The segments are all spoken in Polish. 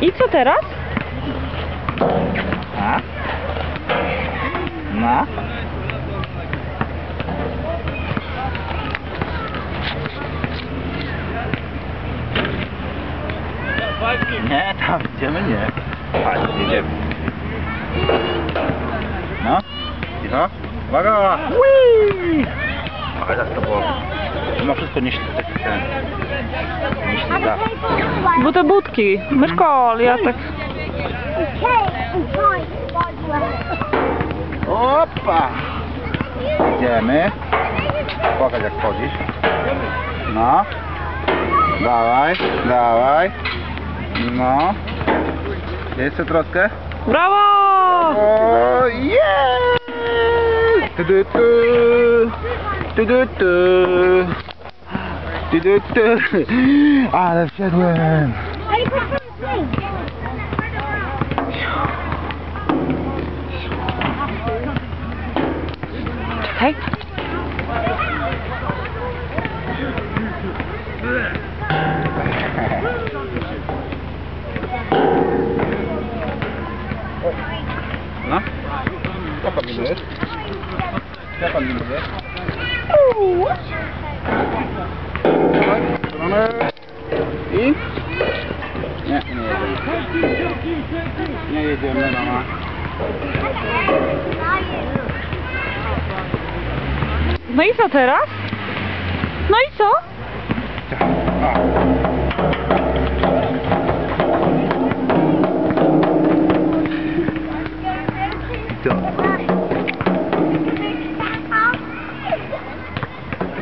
I co teraz? A? Na? Nie, tam idziemy nie. Chodź, jedziemy. No, cicho. Uwaga! Whee! Mimo wszystko nie ten. Nie śledzę. Bo te budki. Myszko, ale ja tak... Opa! Idziemy. Pokaż jak chodzisz. No. Dawaj, dawaj. No. Jeszcze troszkę. Brawo! O, yeah! Tu, tu, tu. Tu, tu, tu. Tu, tu, tu. Ale wszedłem. Hej. No. Co kombinujesz? Co kombinujesz? Dawaj, stronę. I? Nie, nie jedziemy. Nie jedziemy, mama. No i co teraz? No i co?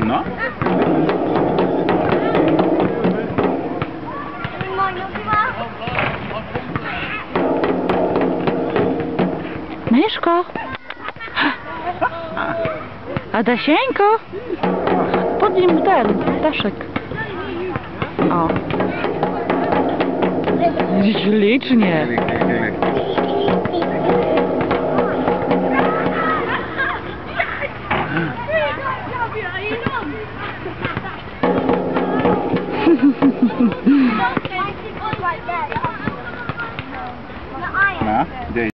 No? Myszko. Adasieńko. Podnieś mu ten daszek. O. Ślicznie. No, gdzie